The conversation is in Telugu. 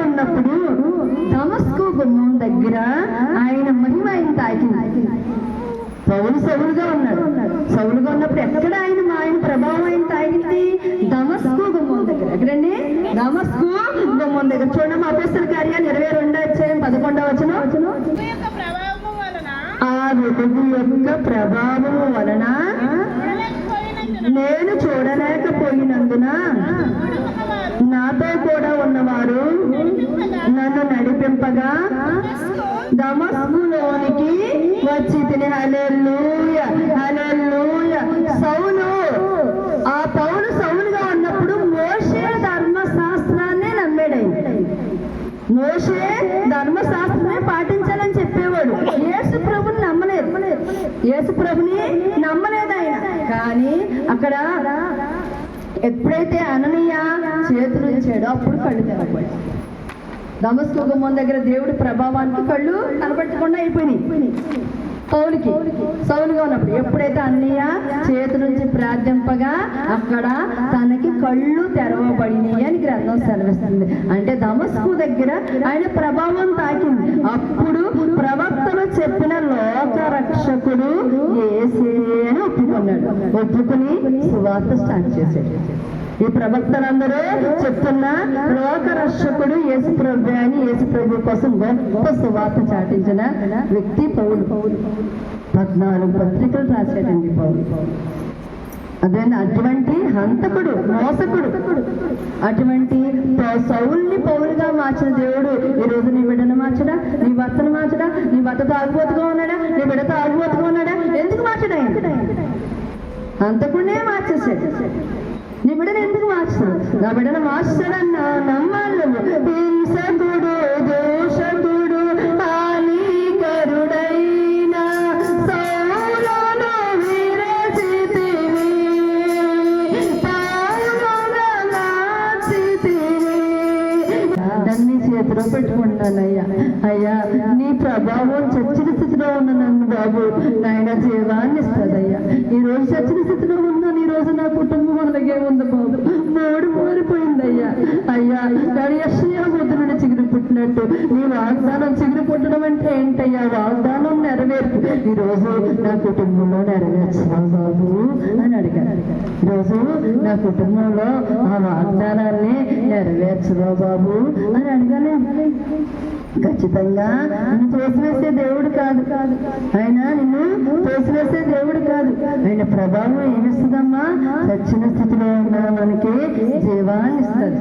ఉన్నప్పుడు దమస్కు గుమ్మం దగ్గర ఆయన మహిమ ఆయన తాకింది పౌలు సౌలుగా ఉన్నాడు. సౌలుగా ఉన్నప్పుడు ఎక్కడ ఆయన మా ఆయన ప్రభావం ఆయన తాగింది దమస్కు గుమ్మం దగ్గర. ఎక్కడండి? దమస్కు గుమ్మం దగ్గర. చూడండి మా అపస్తుల కార్యాలు ఇరవై రెండో వచ్చాయి పదకొండవ వచ్చిన ఆ ఋతువు యొక్క ప్రభావం వలన నేను చూడలేకపోయినందున నాతో కూడా ఉన్నవారు నన్ను నడిపింపగా దమస్కులోనికి వచ్చి తిని హలెల్లుయ హలెల్లుయ. సౌలు ఆ పౌలు సౌలుగా ఉన్నప్పుడు మోషే ధర్మశాస్త్రాన్నే నమ్మాడు. మోషే ధర్మశాస్త్రమే పాటించాలని చెప్పేవాడు. యేసు ప్రభుని నమ్మలేదు. యేసు ప్రభుని నమ్మలేదు ఆయన. కానీ అక్కడ ఎప్పుడైతే అననీయ చేతులు ఇచ్చాడో అప్పుడు కళ్ళు తెరపడి దమస్కు దగ్గర దేవుడి ప్రభావానికి కళ్ళు కనబట్టకుండా అయిపోయినాయి. పౌలికి సౌలుగా ఉన్నప్పుడు ఎప్పుడైతే అన్నయ్య చేతి నుంచి ప్రార్థింపగా అక్కడ తనకి కళ్ళు తెరవబడినాయి అని గ్రంథం సెలవిస్తుంది. అంటే దమస్కు దగ్గర ఆయన ప్రభావం తాకింది. అప్పుడు ప్రవక్తలు చెప్పిన లోక రక్షకుడు ఏసే అని ఒప్పుకున్నాడు. ఒప్పుకుని సువార్త స్టార్ట్ చేశాడు. ఈ ప్రవక్తలందరూ చెప్తున్న లోక రక్షకుడు యేసు ప్రభు అని యేసు ప్రభు కోసం గొప్ప సువార్త చాటించిన వ్యక్తి పౌలు. పద్నాలుగు పత్రికలు రాశాడండి పౌలు. అదే అటువంటి హంతకుడు మోసకుడు. అటువంటి సౌల్ని పౌలుగా మార్చిన దేవుడు ఈ రోజు నీ బిడ్డను మార్చడా? నీ భర్తను మార్చడా? నీ భర్త తాగుబోతుగా ఉన్నాడా? నీ బిడ్డ తాగుబోతుగా ఉన్నాడా? ఎందుకు మార్చడా ఆయన? మార్చేసాడు నీ బిడ్డను ఎందుకు మార్చాడు? నా బిడ్డను మార్చాడన్న నమ్మాలి హింసకుడు దోషకుడు హానికరుడైన సౌలును విరచితివి. దాన్ని చేతిలో పెట్టుకుంటానయ్యా. అయ్యా నీ ప్రభావం చచ్చిన స్థితిలో ఉన్న నన్ను బాబు. నాయన జీవాన్ని ఇస్తుందయ్యా ఈ రోజు చచ్చిన స్థితిలో ఉన్నాను ఈ రోజు నాకు కుటుంబం అలాగే ఉంది బాబు మూడు మూడిపోయిందయ్యా అయ్యా కానీ నీ వాగ్దానం చిగురు పుట్టడం అంటే ఏంటయ్యా? వాగ్దానం నెరవేర్పు. ఈ రోజు నా కుటుంబంలో నెరవేర్చావు బాబు అని అడిగారు. ఈరోజు నా కుటుంబంలో ఆ వాగ్దానాన్ని నెరవేర్చరా బాబు అని అడగాలి. ఖచ్చితంగా నిన్ను తోసివేసే దేవుడు కాదు. కాదు ఆయన నిన్ను తోసివేసే దేవుడు కాదు. ఆయన ప్రభావం ఏమిస్తుందమ్మా? చచ్చిన స్థితిలో ఉన్న మనకి జీవాన్ని ఇస్తుంది